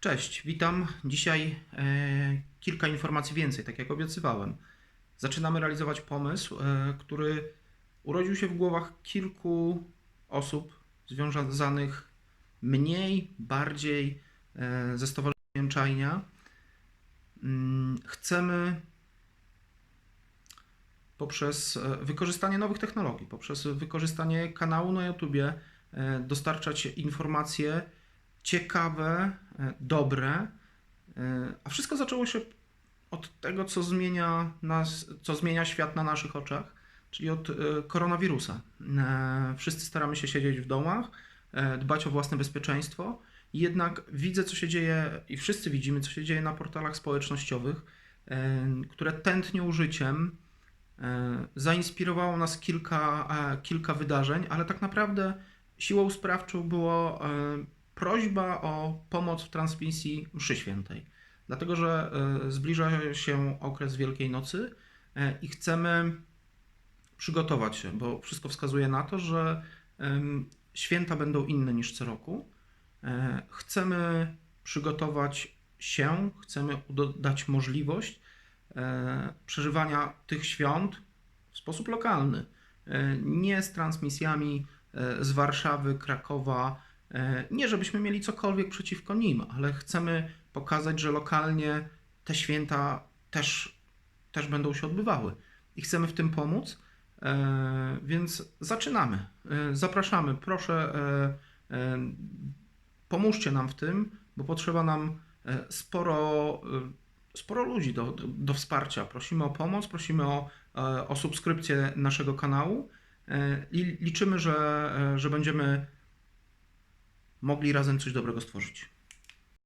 Cześć, witam. Dzisiaj e, kilka informacji więcej, tak jak obiecywałem. Zaczynamy realizować pomysł, e, który urodził się w głowach kilku osób związanych mniej, bardziej e, ze Stowarzyszeniem Czajnia. Mm, Chcemy poprzez e, wykorzystanie nowych technologii, poprzez wykorzystanie kanału na YouTubie e, dostarczać informacje ciekawe, dobre, e, a wszystko zaczęło się od tego, co zmienia nas, co zmienia świat na naszych oczach, czyli od e, koronawirusa. E, Wszyscy staramy się siedzieć w domach, e, dbać o własne bezpieczeństwo, jednak widzę, co się dzieje i wszyscy widzimy, co się dzieje na portalach społecznościowych, e, które tętnią życiem. E, Zainspirowało nas kilka, e, kilka wydarzeń, ale tak naprawdę siłą sprawczą było e, prośba o pomoc w transmisji mszy świętej. Dlatego, że e, zbliża się okres Wielkiej Nocy e, i chcemy przygotować się, bo wszystko wskazuje na to, że święta będą inne niż co roku. E, Chcemy przygotować się, chcemy dać możliwość przeżywania tych świąt w sposób lokalny. Nie z transmisjami z Warszawy, Krakowa. E, Nie, żebyśmy mieli cokolwiek przeciwko nim, ale chcemy pokazać, że lokalnie te święta też, też będą się odbywały i chcemy w tym pomóc. E, Więc zaczynamy. E, Zapraszamy. Proszę, pomóżcie nam w tym, bo potrzeba nam sporo, sporo ludzi do, do, wsparcia. Prosimy o pomoc, prosimy o, o subskrypcję naszego kanału i liczymy, że, że będziemy mogli razem coś dobrego stworzyć.